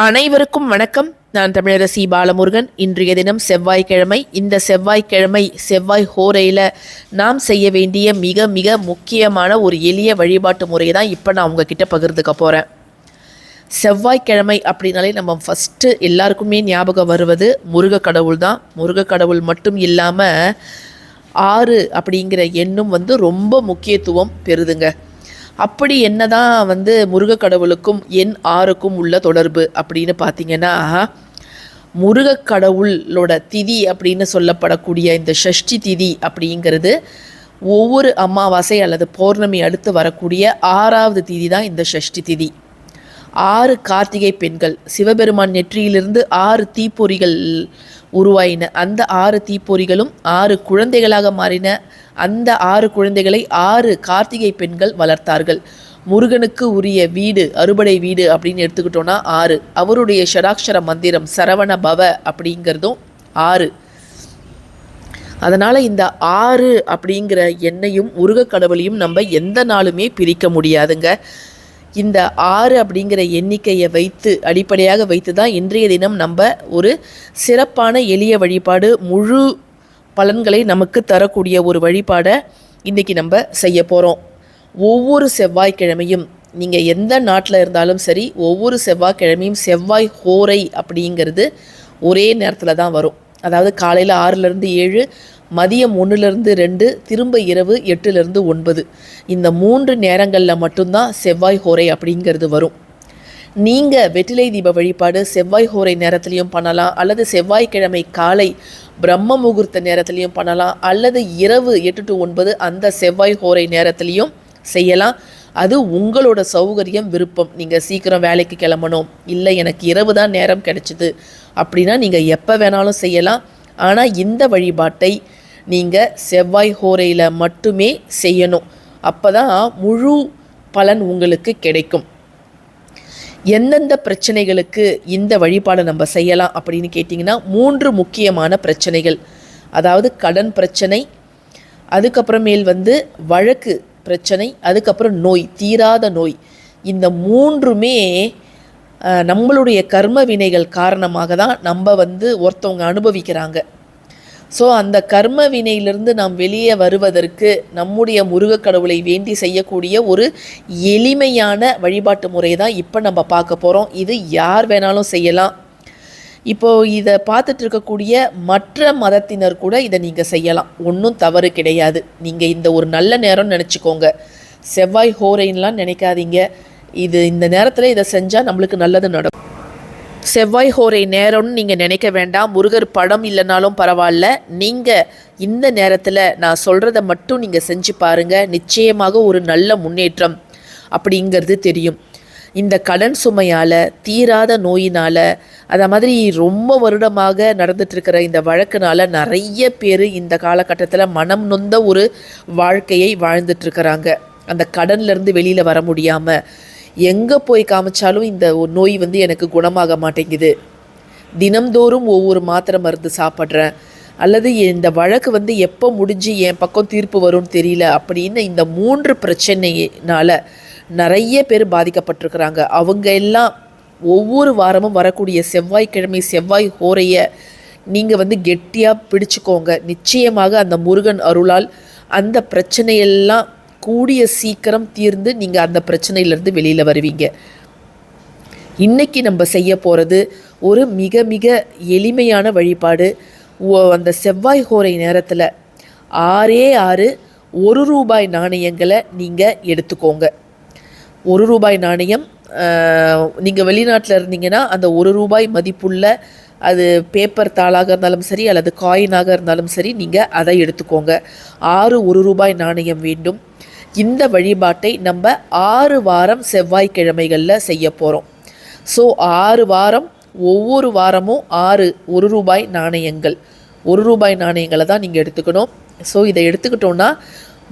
அனைவருக்கும் வணக்கம். நான் தமிழரசி பாலமுருகன். இன்றைய தினம் செவ்வாய்க்கிழமை. இந்த செவ்வாய்க்கிழமை செவ்வாய் ஹோரையில் நாம் செய்ய வேண்டிய மிக மிக முக்கியமான ஒரு எளிய வழிபாட்டு முறையை தான் இப்போ நான் உங்ககிட்ட பகிர்ந்துக்க போகிறேன் செவ்வாய்க்கிழமை அப்படின்னாலே நம்ம ஃபஸ்ட்டு எல்லாருக்குமே ஞாபகம் வருவது முருக கடவுள் தான். முருக கடவுள் மட்டும் இல்லாமல் ஆறு அப்படிங்கிற எண்ணும் வந்து ரொம்ப முக்கியத்துவம் பெறுதுங்க. அப்படி என்னதான் வந்து முருகக்கடவுளுக்கும் கடவுளுக்கும் ஆறுக்கும் உள்ள தொடர்பு அப்படின்னு பார்த்தீங்கன்னா முருகக்கடவுளோட திதி அப்படின்னு சொல்லப்படக்கூடிய இந்த ஷஷ்டி திதி அப்படிங்கிறது ஒவ்வொரு அமாவாசை அல்லது பௌர்ணமி அடுத்து வரக்கூடிய ஆறாவது திதி தான் இந்த ஷஷ்டி திதி. ஆறு கார்த்திகை பெண்கள் சிவபெருமான் நெற்றியிலிருந்து ஆறு தீப்பொறிகள் உருவாயின. அந்த ஆறு தீப்பொறிகளும் ஆறு குழந்தைகளாக மாறின. அந்த ஆறு குழந்தைகளை ஆறு கார்த்திகை பெண்கள் வளர்த்தார்கள். முருகனுக்கு உரிய வீடு அறுபடை வீடு அப்படின்னு எடுத்துக்கிட்டோன்னா ஆறு. அவருடைய ஷடாக்ஷர மந்திரம் சரவண பவ அப்படிங்கிறதும் ஆறு. அதனால் இந்த ஆறு அப்படிங்கிற எண்ணையும் முருகக் கடவுளையும் நம்ம எந்த நாளுமே பிரிக்க முடியாதுங்க. இந்த ஆறு அப்படிங்கிற எண்ணிக்கையை வைத்து அடிப்படையாக வைத்து தான் இன்றைய தினம் நம்ம ஒரு சிறப்பான எளிய வழிபாடு முழு பலன்களை நமக்கு தரக்கூடிய ஒரு வழிபாடை இன்றைக்கி நம்ம செய்ய போகிறோம் ஒவ்வொரு செவ்வாய்க்கிழமையும் நீங்கள் எந்த நாட்டில் இருந்தாலும் சரி ஒவ்வொரு செவ்வாய்க்கிழமையும் செவ்வாய் ஹோரை அப்படிங்கிறது ஒரே நேரத்தில் தான் வரும். அதாவது காலையில் ஆறுலேருந்து ஏழு மதியம் ஒன்றுலேருந்து ரெண்டு திரும்ப இரவு எட்டுலேருந்து ஒன்பது. இந்த மூன்று நேரங்களில் மட்டும்தான் செவ்வாய் ஹோரை அப்படிங்கிறது வரும். நீங்கள் வெற்றிலை தீப வழிபாடு செவ்வாய் ஹோரை நேரத்துலையும் பண்ணலாம் அல்லது செவ்வாய்க்கிழமை காலை பிரம்ம முகூர்த்த நேரத்துலையும் பண்ணலாம் அல்லது இரவு எட்டு டு ஒன்பது அந்த செவ்வாய் ஹோரை நேரத்துலையும் செய்யலாம். அது உங்களோட சௌகரியம் விருப்பம். நீங்கள் சீக்கிரம் வேலைக்கு கிளம்பணும். இல்லை எனக்கு இரவு தான் நேரம் கிடைச்சிது. அப்படின்னா நீங்கள் எப்போ வேணாலும் செய்யலாம். ஆனால் இந்த வழிபாட்டை நீங்கள் செவ்வாய் ஹோரையில் மட்டுமே செய்யணும். அப்போ தான் முழு பலன் உங்களுக்கு கிடைக்கும். எந்தெந்த பிரச்சனைகளுக்கு இந்த வழிபாடை நம்ம செய்யலாம் அப்படின்னு கேட்டிங்கன்னா மூன்று முக்கியமான பிரச்சனைகள். அதாவது கடன் பிரச்சனை அதுக்கப்புறமேல் வந்து வழக்கு பிரச்சனை அதுக்கப்புறம் நோய் தீராத நோய். இந்த மூன்றுமே நம்மளுடைய கர்ம வினைகள் காரணமாக தான் நம்ம வந்து ஒருத்தவங்க அனுபவிக்கிறாங்க. ஸோ அந்த கர்ம வினையிலிருந்து நாம் வெளியே வருவதற்கு நம்முடைய முருகக் கடவுளை வேண்டி செய்யக்கூடிய ஒரு எளிமையான வழிபாட்டு முறை தான் இப்போ நம்ம பார்க்க போகிறோம் இது யார் வேணாலும் செய்யலாம். இப்போது இதை பார்த்துட்டு இருக்கக்கூடிய மற்ற மதத்தினர் கூட இதை நீங்கள் செய்யலாம். ஒன்றும் தவறு கிடையாது. நீங்கள் இந்த ஒரு நல்ல நேரம்னு நினச்சிக்கோங்க. செவ்வாய் ஹோரைன்லாம் நினைக்காதீங்க. இது இந்த நேரத்தில் இதை செஞ்சால் நம்மளுக்கு நல்லது நடக்கும். செவ்வாய் ஹோரை நேரம்னு நீங்கள் நினைக்க வேண்டாம். முருகர் படம் இல்லைனாலும் பரவாயில்ல. நீங்கள் இந்த நேரத்தில் நான் சொல்கிறத மட்டும் நீங்கள் செஞ்சு பாருங்கள் நிச்சயமாக ஒரு நல்ல முன்னேற்றம் அப்படிங்கிறது தெரியும். இந்த கடன் சுமையால் தீராத நோயினால் அதை மாதிரி ரொம்ப வருடமாக நடந்துட்டுருக்கிற இந்த வழக்குனால் நிறைய பேர் இந்த காலகட்டத்தில் மனம் நொந்த ஒரு வாழ்க்கையை வாழ்ந்துட்டுருக்கிறாங்க. அந்த கடன்லேருந்து வெளியில் வர முடியாமல் எங்கே போய் காமிச்சாலும் இந்த நோய் வந்து எனக்கு குணமாக மாட்டேங்குது. தினம்தோறும் ஒவ்வொரு மாத்திரை மருந்து சாப்பிட்றேன். அல்லது இந்த வழக்கு வந்து எப்போ முடிஞ்சு என் பக்கம் தீர்ப்பு வரும்னு தெரியல அப்படின்னு இந்த மூன்று பிரச்சனையினால் நிறைய பேர் பாதிக்கப்பட்டிருக்கிறாங்க. அவங்க எல்லாம் ஒவ்வொரு வாரமும் வரக்கூடிய செவ்வாய்க்கிழமை செவ்வாய் ஹோரையை நீங்கள் வந்து கெட்டியாக பிடிச்சுக்கோங்க. நிச்சயமாக அந்த முருகன் அருளால் அந்த பிரச்சனையெல்லாம் கூடிய சீக்கிரம் தீர்ந்து நீங்கள் அந்த பிரச்சனையிலேருந்து வெளியில் வருவீங்க. இன்னைக்கு நம்ம செய்ய போகிறது ஒரு மிக மிக எளிமையான வழிபாடு. அந்த செவ்வாய் ஹோரை நேரத்தில் ஆறே ஆறு ஒரு ரூபாய் நாணயங்களை நீங்கள் எடுத்துக்கோங்க. ஒரு ரூபாய் நாணயம் நீங்கள் வெளிநாட்டில் இருந்தீங்கன்னா அந்த ஒரு ரூபாய் மதிப்புள்ள அது பேப்பர் தாளாக இருந்தாலும் சரி அல்லது காயினாக இருந்தாலும் சரி நீங்கள் அதை எடுத்துக்கோங்க. ஆறு ஒரு ரூபாய் நாணயம் வேண்டும். இந்த வழிபாட்டை நம்ம ஆறு வாரம் செவ்வாய்க்கிழமைகளில் செய்ய போகிறோம் ஸோ ஆறு வாரம் ஒவ்வொரு வாரமும் ஆறு ஒரு ரூபாய் நாணயங்கள். ஒரு ரூபாய் நாணயங்களை தான் நீங்கள் எடுத்துக்கணும். ஸோ இதை எடுத்துக்கிட்டோன்னா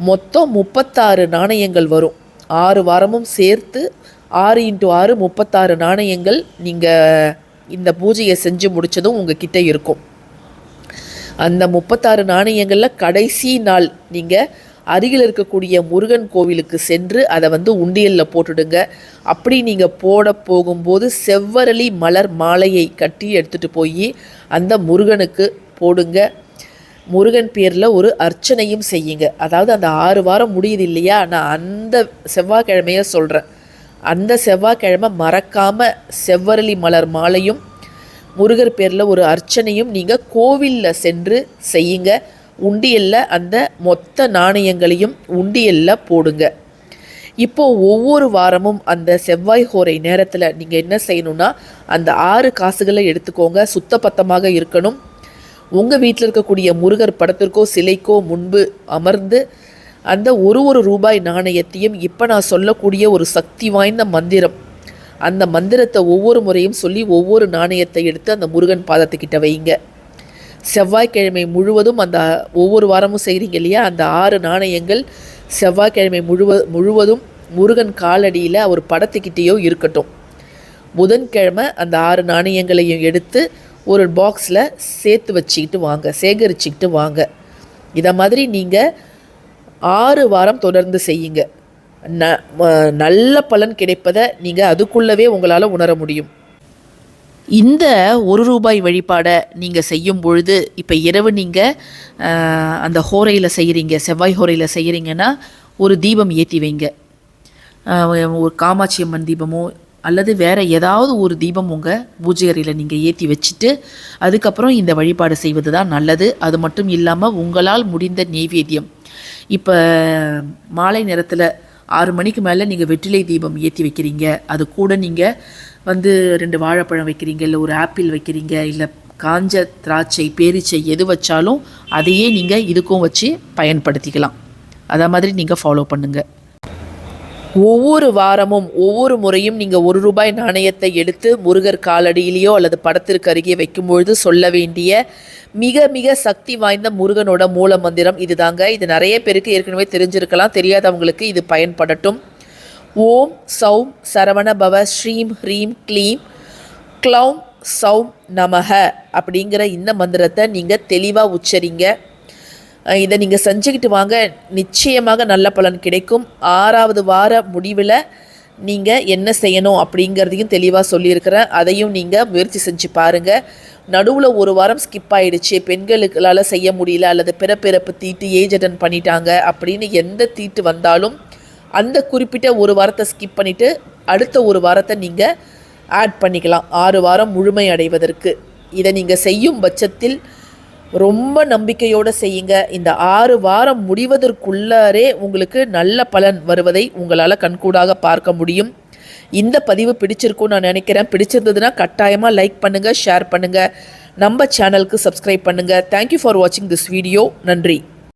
மொத்தம் முப்பத்தாறு நாணயங்கள் வரும். ஆறு வாரமும் சேர்த்து ஆறு இன்ட்டு ஆறு முப்பத்தாறு நாணயங்கள் நீங்கள் இந்த பூஜையை செஞ்சு முடிச்சதும் கிட்டே இருக்கும். அந்த முப்பத்தாறு நாணயங்களில் கடைசி நாள் நீங்கள் அருகில் இருக்கக்கூடிய முருகன் கோவிலுக்கு சென்று அதை வந்து உண்டியலில் போட்டுடுங்க. அப்படி நீங்கள் போட போகும்போது செவ்வரளி மலர் மாலையை கட்டி எடுத்துகிட்டு போய் அந்த முருகனுக்கு போடுங்க. முருகன் பேரில் ஒரு அர்ச்சனையும் செய்யுங்க. அதாவது அந்த ஆறு வாரம் முடியுது இல்லையா? நான் அந்த செவ்வாய்க்கிழமைய சொல்கிறேன் அந்த செவ்வாய்க்கிழமை மறக்காமல் செவ்வரளி மலர் மாலையும் முருகர் பேரில் ஒரு அர்ச்சனையும் நீங்கள் கோவிலில் சென்று செய்யுங்க. உண்டியலில் அந்த மொத்த நாணயங்களையும் உண்டியலில் போடுங்க. இப்போது ஒவ்வொரு வாரமும் அந்த செவ்வாய் ஹோரை நேரத்தில் நீங்கள் என்ன செய்யணும்னா அந்த ஆறு காசுகளை எடுத்துக்கோங்க. சுத்தபத்தமாக இருக்கணும். உங்கள் வீட்டில் இருக்கக்கூடிய முருகர் படத்திற்கோ சிலைக்கோ முன்பு அமர்ந்து அந்த ஒரு ஒரு ரூபாய் நாணயத்தையும் இப்போ நான் சொல்லக்கூடிய ஒரு சக்தி வாய்ந்த மந்திரம். அந்த மந்திரத்தை ஒவ்வொரு முறையும் சொல்லி ஒவ்வொரு நாணயத்தை எடுத்து அந்த முருகன் பாதத்துக்கிட்ட வைங்க. செவ்வாய்க்கிழமை முழுவதும் அந்த ஒவ்வொரு வாரமும் செய்கிறீங்க இல்லையா? அந்த ஆறு நாணயங்கள் செவ்வாய்க்கிழமை முழுவ முழுவதும் முருகன் காலடியில் அவர் படத்துக்கிட்டேயோ இருக்கட்டும். புதன்கிழமை அந்த ஆறு நாணயங்களையும் எடுத்து ஒரு பாக்ஸில் சேர்த்து வச்சுக்கிட்டு வாங்க சேகரிச்சுக்கிட்டு வாங்க. இதை மாதிரி நீங்கள் ஆறு வாரம் தொடர்ந்து செய்யுங்க. ந நல்ல பலன் கிடைப்பதை நீங்கள் அதுக்குள்ளவே உங்களால் உணர முடியும். இந்த ஒரு ரூபாய் வழிபாடை நீங்கள் செய்யும் பொழுது இப்போ இரவு நீங்கள் அந்த ஹோரையில் செய்கிறீங்க செவ்வாய் ஹோரையில் செய்கிறீங்கன்னா ஒரு தீபம் ஏற்றி வைங்க. ஒரு காமாட்சி அம்மன் தீபமோ அல்லது வேறு ஏதாவது ஒரு தீபம் உங்கள் பூஜை அறையில் நீங்கள் ஏற்றி வச்சுட்டு அதுக்கப்புறம் இந்த வழிபாடு செய்வது தான் நல்லது. அது மட்டும் இல்லாமல் உங்களால் முடிந்த நெய்வேத்தியம். இப்போ மாலை நேரத்தில் ஆறு மணிக்கு மேலே நீங்கள் வெற்றிலை தீபம் ஏற்றி வைக்கிறீங்க. அது கூட நீங்கள் வந்து ரெண்டு வாழைப்பழம் வைக்கிறீங்க இல்லை ஒரு ஆப்பிள் வைக்கிறீங்க இல்லை காஞ்ச திராட்சை பேரிச்சை எது வச்சாலும் அதையே நீங்கள் இதுக்கும் வச்சு பயன்படுத்திக்கலாம். அதை மாதிரி நீங்கள் ஃபாலோ பண்ணுங்கள் ஒவ்வொரு வாரமும் ஒவ்வொரு முறையும் நீங்கள் ஒரு ரூபாய் நாணயத்தை எடுத்து முருகர் காலடியிலேயோ அல்லது படத்திற்கு அருகே வைக்கும்பொழுது சொல்ல வேண்டிய மிக மிக சக்தி வாய்ந்த முருகனோட மூல மந்திரம் இதுதாங்க. இது நிறைய பேருக்கு ஏற்கனவே தெரிஞ்சிருக்கலாம் தெரியாதவங்களுக்கு இது பயன்படட்டும். ஓம் சௌம் சரவண பவ ஸ்ரீம் ஹ்ரீம் க்ளீம் க்ளௌம் சௌம் நமக அப்படிங்கிற இந்த மந்திரத்தை நீங்கள் தெளிவாக உச்சரிங்க. இதை நீங்கள் செஞ்சுக்கிட்டு வாங்க. நிச்சயமாக நல்ல பலன் கிடைக்கும். ஆறாவது வார முடிவில் நீங்கள் என்ன செய்யணும் அப்படிங்கிறதையும் தெளிவாக சொல்லியிருக்கிறேன். அதையும் நீங்கள் முயற்சி செஞ்சு பாருங்கள் நடுவில் ஒரு வாரம் ஸ்கிப் ஆகிடுச்சு பெண்களுக்களால் செய்ய முடியல. அல்லது பிறப்பிறப்பு தீட்டு ஏஜ் அட்டன் பண்ணிட்டாங்க அப்படின்னு எந்த தீட்டு வந்தாலும் அந்த குறிப்பிட்ட ஒரு வாரத்தை ஸ்கிப் பண்ணிவிட்டு அடுத்த ஒரு வாரத்தை நீங்கள் ஆட் பண்ணிக்கலாம். ஆறு வாரம் முழுமை அடைவதற்கு. இதை நீங்கள் செய்யும் பட்சத்தில் ரொம்ப நம்பிக்கையோடு செய்யுங்க. இந்த ஆறு வாரம் முடிவதற்குள்ளாரே உங்களுக்கு நல்ல பலன் வருவதை உங்களால் கண்கூடாக பார்க்க முடியும். இந்த பதிவு பிடிச்சிருக்கும்னு நான் நினைக்கிறேன். பிடிச்சிருந்ததுன்னா கட்டாயமாக லைக் பண்ணுங்கள் ஷேர் பண்ணுங்கள் நம்ம சேனலுக்கு சப்ஸ்கிரைப் பண்ணுங்கள் தேங்க்யூ ஃபார் வாட்சிங் திஸ் வீடியோ நன்றி.